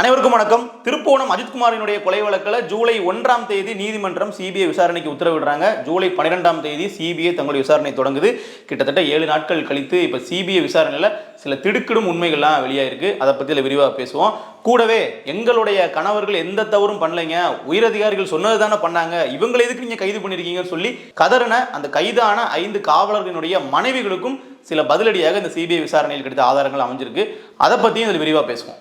அனைவருக்கும் வணக்கம். திருப்போணம் அஜித்குமாரினுடைய கொலை வழக்கில் ஜூலை ஒன்றாம் தேதி நீதிமன்றம் சிபிஐ விசாரணைக்கு உத்தரவிடுறாங்க. ஜூலை பன்னிரெண்டாம் தேதி சிபிஐ தங்களுடைய விசாரணை தொடங்குது. கிட்டத்தட்ட ஏழு நாட்கள் கழித்து இப்போ சிபிஐ விசாரணையில் சில திடுக்கிடும் உண்மைகள்லாம் வெளியாயிருக்கு. அதை பற்றியில் விரிவாக பேசுவோம். கூடவே எங்களுடைய கணவர்கள் எந்த தவறும் பண்ணலைங்க. உயரதிகாரிகள் சொன்னது தானே பண்ணாங்க. இவங்களை எதுக்கு நீங்கள் கைது பண்ணியிருக்கீங்கன்னு சொல்லி கதறின அந்த கைதான ஐந்து காவலர்களினுடைய மனைவிகளுக்கும் சில பதிலடியாக இந்த சிபிஐ விசாரணையில் கிடைத்த ஆதாரங்கள் அமைஞ்சிருக்கு. அதை பற்றியும் இதில் விரிவாக பேசுவோம்.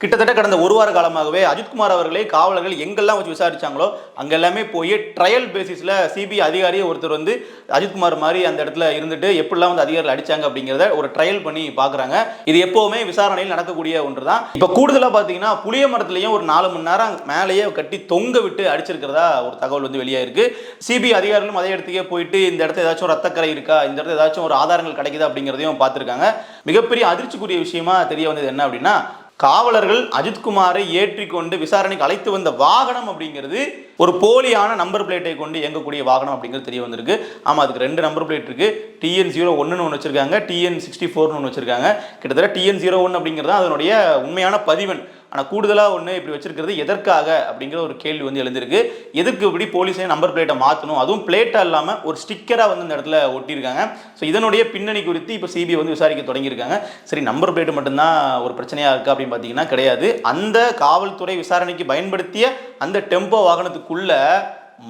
கிட்டத்தட்ட கடந்த ஒரு வார காலமாகவே அஜித்குமார் அவர்களை காவலர்கள் எங்கெல்லாம் வச்சு விசாரிச்சாங்களோ அங்க எல்லாமே போய் ட்ரையல் பேசிஸ்ல சிபிஐ அதிகாரியை ஒருத்தர் வந்து அஜித்குமார் மாதிரி அந்த இடத்துல இருந்துட்டு எப்படிலாம் வந்து அதிகாரிகள் அடிச்சாங்க அப்படிங்கிறத ஒரு ட்ரையல் பண்ணி பாக்குறாங்க இது எப்பவுமே விசாரணையில் நடக்கக்கூடிய ஒன்று தான் இப்போ கூடுதலாக பார்த்தீங்கன்னா புளிய மரத்துலையும் ஒரு நாலு மணி நேரம் மேலேயே கட்டி தொங்க விட்டு அடிச்சிருக்கிறதா ஒரு தகவல் வந்து வெளியாயிருக்கு. சிபிஐ அதிகாரிகளும் அதே இடத்துக்கே போயிட்டு இந்த இடத்துல ஏதாச்சும் ரத்தக்கரை இருக்கா? இந்த இடத்துல ஏதாச்சும் ஒரு ஆதாரங்கள் கிடைக்குதா அப்படிங்கிறதையும் பார்த்துருக்காங்க. மிகப்பெரிய அதிர்ச்சிக்குரிய விஷயமா தெரிய வந்தது என்ன அப்படின்னா காவலர்கள் அஜித்குமாரை ஏற்றி கொண்டு விசாரணைக்கு அழைத்து வந்த வாகனம் அப்படிங்கிறது ஒரு போலியான நம்பர் பிளேட்டை கொண்டு இயங்கக்கூடிய வாகனம் அப்படிங்கிறது தெரிய வந்திருக்கு. ஆமாம் அதுக்கு ரெண்டு நம்பர் பிளேட் இருக்கு. டிஎன் ஜீரோ ஒன்றுன்னு ஒன்று வச்சிருக்காங்க. டிஎன் சிக்ஸ்டி ஃபோர்னு ஒன்று வச்சிருக்காங்க. கிட்டத்தட்ட டிஎன் ஜீரோ ஒன் அப்படிங்கிறது தான் அதனுடைய உண்மையான பதிவன். ஆனால் கூடுதலாக ஒன்று இப்படி வச்சிருக்கிறது எதற்காக அப்படிங்கிற ஒரு கேள்வி வந்து எழுந்திருக்கு. எதுக்கு இப்படி போலீஸே நம்பர் பிளேட்டை மாற்றணும் அதுவும் பிளேட்டாக இல்லாமல் ஒரு ஸ்டிக்கராக வந்து இந்த இடத்துல ஒட்டியிருக்காங்க. ஸோ இதனுடைய பின்னணி குறித்து இப்போ சிபிஐ வந்து விசாரிக்க தொடங்கியிருக்காங்க. சரி நம்பர் பிளேட் மட்டும்தான் ஒரு பிரச்சனையாக இருக்குது அப்படின்னு பார்த்தீங்கன்னா கிடையாது. அந்த காவல்துறை விசாரணைக்கு பயன்படுத்திய அந்த டெம்போ வாகனத்துக்குள்ள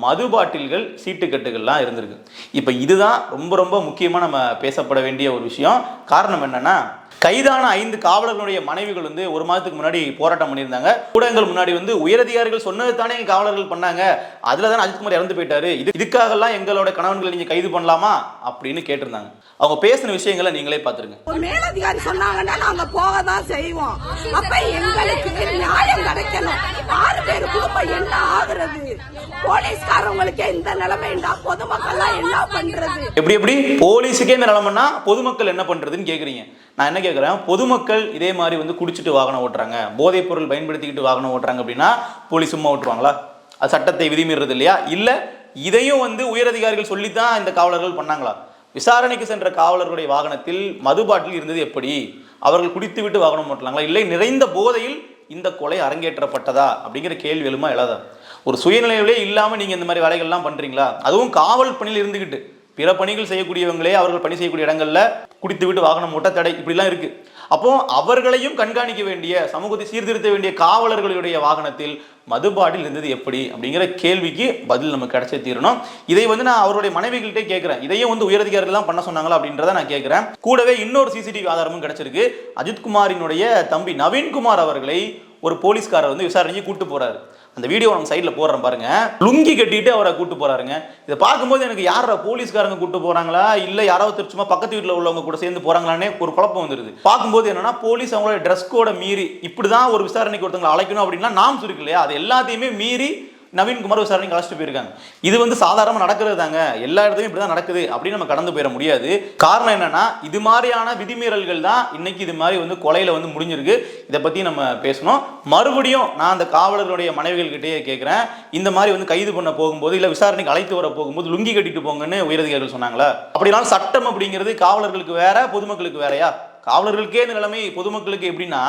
மது பாட்டில்கள் சீட்டுக்கட்டுகள்லாம் இருந்திருக்கு. இப்போ இதுதான் ரொம்ப ரொம்ப முக்கியமாக நம்ம பேசப்பட வேண்டிய ஒரு விஷயம். காரணம் என்னென்னா கைதான ஐந்து காவலர்களுடைய மனைவிகள் வந்து ஒரு மாதத்துக்கு முன்னாடி போராட்டம் பண்ணியிருந்தாங்க. ஊடகங்கள் முன்னாடி வந்து உயரதிகாரிகள் சொன்னது தானே காவலர்கள் பண்ணாங்க. அதுல தான் அஜித்குமார் இறந்து போயிட்டாரு. இது இதுக்காகலாம் எங்களோட கணவன்களை நீங்க கைது பண்ணலாமா? அப்படின்னு கேட்டிருந்தாங்க. அவங்க பேசின விஷயங்களை நீங்களே பார்த்துருங்க. ஒரு மேலதிகாரி சொன்னாங்கன்னா நாங்க போக தான் செய்வோம். அப்ப எங்களுக்கு நியாயம் கிடைக்கணும். ஆறு பேர் குடும்பம் என்ன ஆகுறது? போலீஸ்காரவங்களுக்கே இந்த நிலைமைண்டா பொதுமக்கள்லாம் என்ன பண்றது? எப்படி எப்படி? போலீஸுக்கே இந்த நிலமன்னா பொதுமக்கள் என்ன பண்றதுன்னு கேக்குறீங்க. நான் என்ன கேட்குறேன் பொதுமக்கள் இதே மாதிரி வந்து குடிச்சிட்டு வாகனம் ஓட்டுறாங்க. போதைப் பொருள் பயன்படுத்திக்கிட்டு வாகனம் ஓட்டுறாங்க அப்படின்னா போலீஸ் சும்மா ஓட்டுவாங்களா அது சட்டத்தை விதிமீறது இல்லையா? இல்லை இதையும் வந்து உயரதிகாரிகள் சொல்லித்தான் இந்த காவலர்கள் பண்ணாங்களா? விசாரணைக்கு சென்ற காவலர்களுடைய வாகனத்தில் மது பாட்டில் இருந்தது எப்படி? அவர்கள் குடித்து விட்டு வாகனம் ஓட்டலாங்களா? இல்லை நிறைந்த போதையில் இந்த கொலை அரங்கேற்றப்பட்டதா? அப்படிங்கிற கேள்வி எழுமா எழாதா ஒரு சுயநிலையிலே இல்லாமல் நீங்கள் இந்த மாதிரி வேலைகள்லாம் பண்ணுறீங்களா அதுவும் காவல் பணியில் இருந்துக்கிட்டு பிற பணிகள் செய்யக்கூடியவங்களே அவர்கள் பணி செய்யக்கூடிய இடங்களில் குடித்து விட்டு வாகனம் மூட்ட தடை இப்படிலாம் இருக்கு. அப்போ அவர்களையும் கண்காணிக்க வேண்டிய சமூகத்தை சீர்திருத்த வேண்டிய காவலர்களுடைய வாகனத்தில் மதுபாட்டில் இருந்தது எப்படி? அப்படிங்கிற கேள்விக்கு பதில் நமக்கு கிடைச்சே தீரணும். இதை வந்து நான் அவருடைய மனைவிகள்கிட்ட கேட்கிறேன். இதையும் வந்து உயரதிகாரிகள் தான் பண்ண சொன்னாங்களா அப்படின்றத நான் கேட்கிறேன். கூடவே இன்னொரு சிசிடிவி ஆதாரமும் கிடைச்சிருக்கு. அஜித்குமாரினுடைய தம்பி நவீன்குமார் அவர்களை ஒரு போலீஸ்காரர் வந்து விசாரணைக்கு கூட்டு போறாரு. அந்த வீடியோ நம்ம சைடில் போடுறோம் பாருங்க. லுங்கி கட்டிட்டு அவரை கூட்டு போறாருங்க. இதை பார்க்கும்போது எனக்கு யாரா போலீஸ்காரங்க கூட்டு போறாங்களா? இல்லை யாராவது சும்மா பக்கத்து வீட்டில் உள்ளவங்க கூட சேர்ந்து போறாங்களானே ஒரு குழப்பம் வந்துருது. பார்க்கும்போது என்னன்னா போலீஸ் அவங்களோட ட்ரெஸ் கோட மீறி இப்படிதான் ஒரு விசாரணைக்கு ஒருத்தவங்களை அழைக்கணும் அப்படின்னா நாம்ஸ் இருக்கு இல்லையா? அது எல்லாத்தையுமே மீறி நவீன்குமார் விசாரணைக்கு அழைச்சிட்டு போயிருக்காங்க. இது வந்து சாதாரணமாக நடக்கிறது தாங்க எல்லா இடத்துலையும் இப்படி தான் நடக்குது அப்படின்னு நம்ம கடந்து போயிட முடியாது. காரணம் என்னன்னா இது மாதிரியான விதிமீறல்கள் தான் இன்னைக்கு இது மாதிரி வந்து கொலையில வந்து முடிஞ்சிருக்கு. இதை பத்தி நம்ம பேசணும். மறுபடியும் நான் அந்த காவலர்களுடைய மனைவிகள்கிட்டயே கேட்குறேன் இந்த மாதிரி வந்து கைது பண்ண போகும்போது இல்லை விசாரணைக்கு அழைத்து வர போகும்போது லுங்கி கட்டிட்டு போங்கன்னு உயரதிகாரிகள் சொன்னாங்களா? அப்படினாலும் சட்டம் அப்படிங்கிறது காவலர்களுக்கு வேற பொதுமக்களுக்கு வேறயா? காவலர்களுக்கே இந்த நிலைமை பொதுமக்களுக்கு எப்படின்னா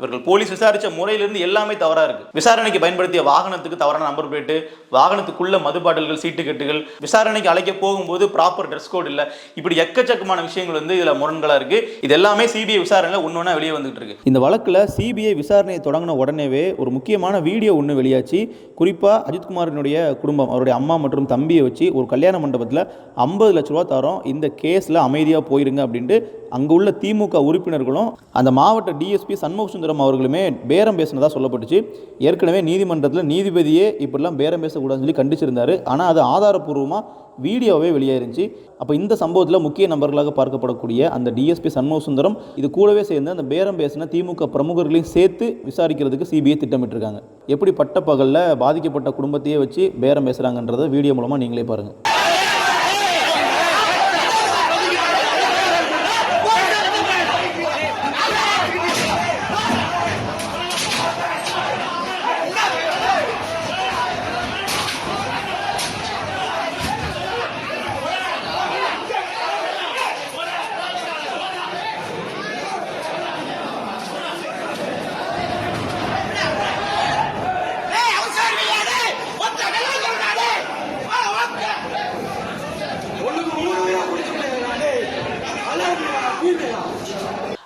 இவர்கள் போலீஸ் விசாரிச்ச முறையிலிருந்து எல்லாமே தவறா இருக்கு. விசாரணைக்கு பயன்படுத்திய வாகனத்துக்கு தவறான நம்பர் பிளேட்டு வாகனத்துக்குள்ள மது பாட்டில்கள் சீட்டு கட்டுகள் விசாரணைக்கு அழைக்க போகும்போது ப்ராப்பர் ட்ரெஸ் கோட் இல்லை. இப்படி எக்கச்சக்கமான விஷயங்கள் வந்து இதுல முரண்களா இருக்கு. இது எல்லாமே சிபிஐ விசாரணையில் ஒன்று வெளியே வந்துட்டு இருக்கு. இந்த வழக்கில் சிபிஐ விசாரணையை தொடங்கின உடனேவே ஒரு முக்கியமான வீடியோ ஒன்று வெளியாச்சு. குறிப்பாக அஜித்குமாரினுடைய குடும்பம் அவருடைய அம்மா மற்றும் தம்பியை வச்சு ஒரு கல்யாண மண்டபத்தில் ஐம்பது லட்ச ரூபா தரோம். இந்த கேஸில் அமைதியாக போயிருங்க அப்படின்ட்டு அங்கே உள்ள திமுக உறுப்பினர்களும் அந்த மாவட்ட டிஎஸ்பி சண்முக சுந்தரம் அவர்களுமே பேரம் பேசினதா சொல்லப்பட்டுச்சு. ஏற்கனவே நீதிமன்றத்தில் நீதிபதியே இப்படிலாம் பேரம் பேசக்கூடாதுன்னு சொல்லி கண்டிச்சிருந்தாரு. ஆனால் அது ஆதாரப்பூர்வமாக வீடியோவே வெளியாயிருந்துச்சு. அப்போ இந்த சம்பவத்தில் முக்கிய நபர்களாக பார்க்கப்படக்கூடிய அந்த டிஎஸ்பி சண்முக சுந்தரம் இது கூடவே சேர்ந்து அந்த பேரம் பேசின திமுக பிரமுகர்களையும் சேர்த்து விசாரிக்கிறதுக்கு சிபிஐ திட்டமிட்டிருக்காங்க. எப்படி பட்ட பகலில் பாதிக்கப்பட்ட குடும்பத்தையே வச்சு பேரம் பேசுகிறாங்கன்றதை வீடியோ மூலமாக நீங்களே பாருங்கள்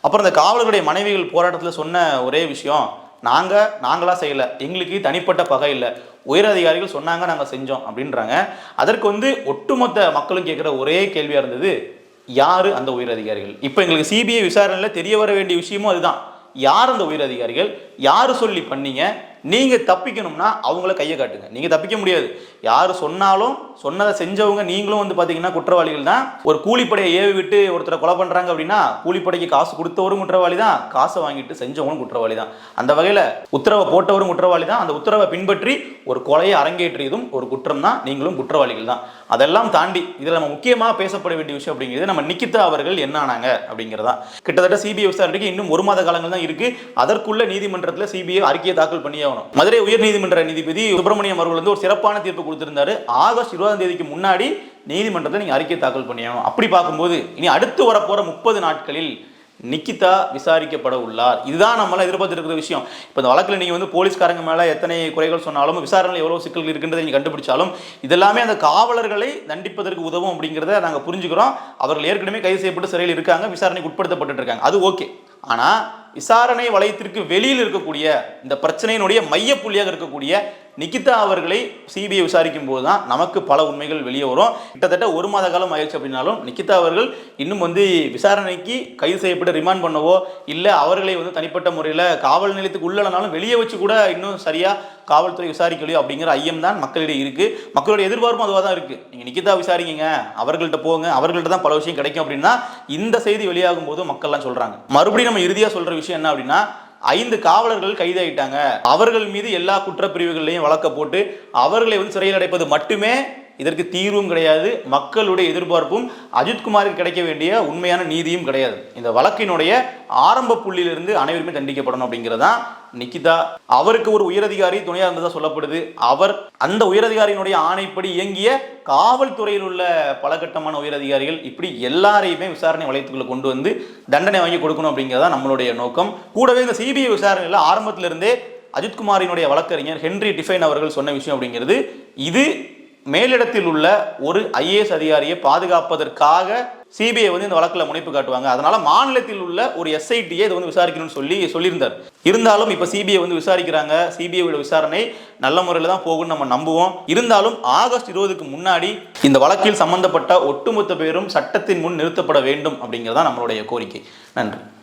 அப்புறம் இந்த காவலர்களுடைய மனைவிகள் போராட்டத்தில் சொன்ன ஒரே விஷயம் நாங்கள் நாங்களாக செய்யலை. எங்களுக்கு தனிப்பட்ட பகை இல்லை. உயர் அதிகாரிகள் சொன்னாங்க நாங்கள் செஞ்சோம். அப்படின்றாங்க. அதற்கு வந்து ஒட்டுமொத்த மக்களும் கேட்குற ஒரே கேள்வியாக இருந்தது யார் அந்த உயர் அதிகாரிகள்? இப்போ எங்களுக்கு சிபிஐ விசாரணையில் தெரிய வர வேண்டிய விஷயமும் அதுதான். யார் அந்த உயர் அதிகாரிகள்? யார் சொல்லி பண்ணீங்க? நீங்கள் தப்பிக்கணும்னா அவங்கள கையை காட்டுங்க. நீங்கள் தப்பிக்க முடியாது. யார் சொன்னாலும் சொன்னதை செஞ்சவங்க நீங்களும் வந்து பார்த்தீங்கன்னா குற்றவாளிகள் தான். ஒரு கூலிப்படையை ஏவி விட்டு ஒருத்தரை கொலை பண்ணுறாங்க அப்படின்னா கூலிப்படைக்கு காசு கொடுத்தவரும் குற்றவாளி தான். காசை வாங்கிட்டு செஞ்சவங்களும் குற்றவாளி தான். அந்த வகையில் உத்தரவை போட்டவரும் குற்றவாளி தான். அந்த உத்தரவை பின்பற்றி ஒரு கொலையை அரங்கேற்றியதும் ஒரு குற்றம் தான். நீங்களும் குற்றவாளிகள் தான். அதெல்லாம் தாண்டி இதில் நம்ம முக்கியமாக பேசப்பட வேண்டிய விஷயம் அப்படிங்கிறது நம்ம நிக்கிதா அவர்கள் என்ன ஆனாங்க அப்படிங்கிறதா. கிட்டத்தட்ட சிபிஐ விசாரணைக்கு இன்னும் ஒரு மாத காலங்கள் தான் இருக்கு. அதற்குள்ள நீதிமன்றத்தில் சிபிஐ அறிக்கையை தாக்கல் பண்ணியே ஆகணும். மதுரை உயர்நீதிமன்ற நீதிபதி சுப்பிரமணியம் அவர்கள் வந்து ஒரு சிறப்பான தீர்ப்பு கொடுத்திருந்தாரு. ஆகஸ்ட் இருபதாம் தேதிக்கு முன்னாடி நீதிமன்றத்தில் நீங்கள் அறிக்கை தாக்கல் பண்ணி அப்படி பார்க்கும்போது இனி அடுத்து வரப்போகிற முப்பது நாட்களில் நிக்கிதா விசாரிக்கப்பட உள்ளார். இதுதான் நம்மளாம் எதிர்பார்த்து இருக்கிற விஷயம். இப்போ இந்த வழக்கில் நீங்கள் வந்து போலீஸ்காரங்க மேலே எத்தனை குறைகள் சொன்னாலும் விசாரணையில் எவ்வளோ சிக்கல்கள் இருக்கின்றதை நீங்கள் கண்டுபிடிச்சாலும் இதெல்லாமே அந்த காவலர்களை தண்டிப்பதற்கு உதவும் அப்படிங்கிறத நாங்கள் புரிஞ்சுக்கிறோம். அவர்கள் ஏற்கனவே கைது செய்யப்பட்டு சிறையில் இருக்காங்க விசாரணைக்கு உட்படுத்தப்பட்டு இருக்காங்க. அது ஓகே. ஆனால் விசாரணை வளையத்திற்கு வெளியில் இருக்கக்கூடிய இந்த பிரச்சனையினுடைய மையப்புள்ளியாக இருக்கக்கூடிய நிகிதா அவர்களை சிபிஐ விசாரிக்கும் போது தான் நமக்கு பல உண்மைகள் வெளியே வரும். கிட்டத்தட்ட ஒரு மாத காலம் ஆயிடுச்சு அப்படின்னாலும் நிகிதா அவர்கள் இன்னும் வந்து விசாரணைக்கு கைது செய்யப்பட்டு ரிமாண்ட் பண்ணவோ இல்லை அவர்களை வந்து தனிப்பட்ட முறையில் காவல் நிலையத்துக்கு உள்ளனாலும் வெளியே வச்சு கூட இன்னும் சரியாக காவல்துறை விசாரிக்கலையோ அப்படிங்கிற ஐயம் தான் மக்களிடையே இருக்கு. மக்களுடைய எதிர்பார்ப்பும் அதுவாக தான் இருக்கு. நீங்க நிகிதா விசாரிங்க அவர்கள்ட்ட போங்க அவர்கள்ட்ட தான் பல விஷயம் கிடைக்கும் அப்படின்னா இந்த செய்தி வெளியாகும் போது மக்கள்லாம் சொல்றாங்க. மறுபடியும் நம்ம இறுதியாக சொல்ற விஷயம் என்ன அப்படின்னா ஐந்து காவலர்கள் கைதாயிட்டாங்க. அவர்கள் மீது எல்லா குற்றப்பிரிவுகளையும் வழக்க போட்டு அவர்களை வந்து சிறையில் அடைப்பது மட்டுமே இதற்கு தீர்வும் கிடையாது மக்களுடைய எதிர்பார்ப்பும் அஜித்குமாருக்கு கிடைக்க வேண்டிய உண்மையான நீதியும் கிடையாது. இந்த வழக்கினுடைய ஆரம்ப புள்ளியிலிருந்து அனைவருமே தண்டிக்கப்படணும் அப்படிங்கிறதான் நிக்கிதா. அவருக்கு ஒரு உயரதிகாரி துணையாக இருந்ததா சொல்லப்படுது. அவர் அந்த உயரதிகாரியினுடைய ஆணைப்படி இயங்கிய காவல்துறையில் உள்ள பலகட்டமான உயரதிகாரிகள் இப்படி எல்லாரையுமே விசாரணை வளையத்துக்குள்ள கொண்டு வந்து தண்டனை வாங்கி கொடுக்கணும் அப்படிங்கிறதா நம்மளுடைய நோக்கம். கூடவே இந்த சிபிஐ விசாரணையில் ஆரம்பத்திலிருந்தே அஜித்குமாரினுடைய வழக்கறிஞர் ஹென்றி டிஃபைன் அவர்கள் சொன்ன விஷயம் அப்படிங்கிறது இது மேலிடத்தில் உள்ள ஒரு ஐஏஎஸ் அதிகாரியை பாதுகாப்பதற்காக சிபிஐ வந்து இந்த வழக்கில் முனைப்பு காட்டுவாங்க. அதனால மாநிலத்தில் உள்ள ஒரு எஸ்ஐடியை இதை வந்து விசாரிக்கணும்னு சொல்லி சொல்லியிருந்தார். இருந்தாலும் இப்போ சிபிஐ வந்து விசாரிக்கிறாங்க. சிபிஐயோட விசாரணை நல்ல முறையில் தான் போகும்னு நம்ம நம்புவோம். இருந்தாலும் ஆகஸ்ட் இருபதுக்கு முன்னாடி இந்த வழக்கில் சம்பந்தப்பட்ட ஒட்டுமொத்த பேரும் சட்டத்தின் முன் நிறுத்தப்பட வேண்டும் அப்படிங்கிறதா நம்மளுடைய கோரிக்கை. நன்றி.